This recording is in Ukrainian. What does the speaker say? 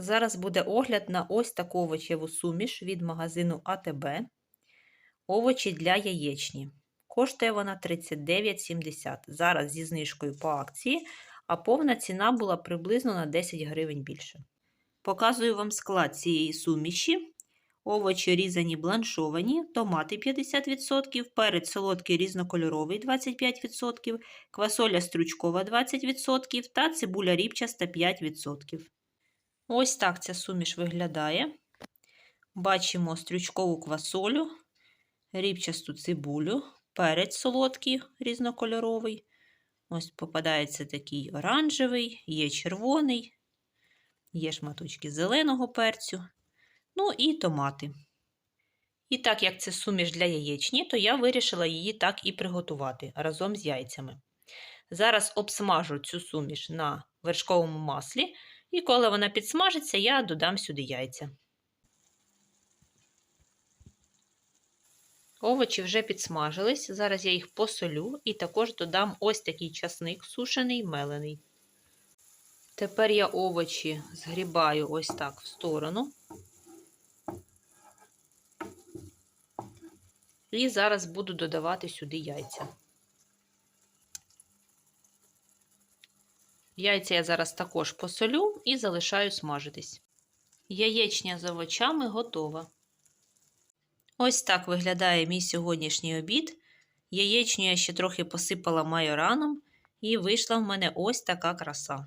Зараз буде огляд на ось таку овочеву суміш від магазину АТБ. Овочі для яєчні. Коштує вона 39,70. Зараз зі знижкою по акції, а повна ціна була приблизно на 10 гривень більше. Показую вам склад цієї суміші. Овочі різані бланшовані, томати 50%, перець солодкий різнокольоровий 25%, квасоля стручкова 20% та цибуля ріпчаста 5%. Ось так ця суміш виглядає. Бачимо стрючкову квасолю, ріпчасту цибулю, перець солодкий різнокольоровий. Ось попадається такий оранжевий, є червоний, є шматочки зеленого перцю. Ну і томати. І так як це суміш для яєчні, то я вирішила її так і приготувати разом з яйцями. Зараз обсмажу цю суміш на вершковому маслі, і коли вона підсмажиться, я додам сюди яйця. Овочі вже підсмажились, зараз я їх посолю і також додам ось такий часник сушений мелений. Тепер я овочі згрібаю ось так в сторону. І зараз буду додавати сюди яйця. Яйця я зараз також посолю і залишаю смажитись. Яєчня з овочами готова. Ось так виглядає мій сьогоднішній обід. Яєчню я ще трохи посипала майораном, і вийшла в мене ось така краса.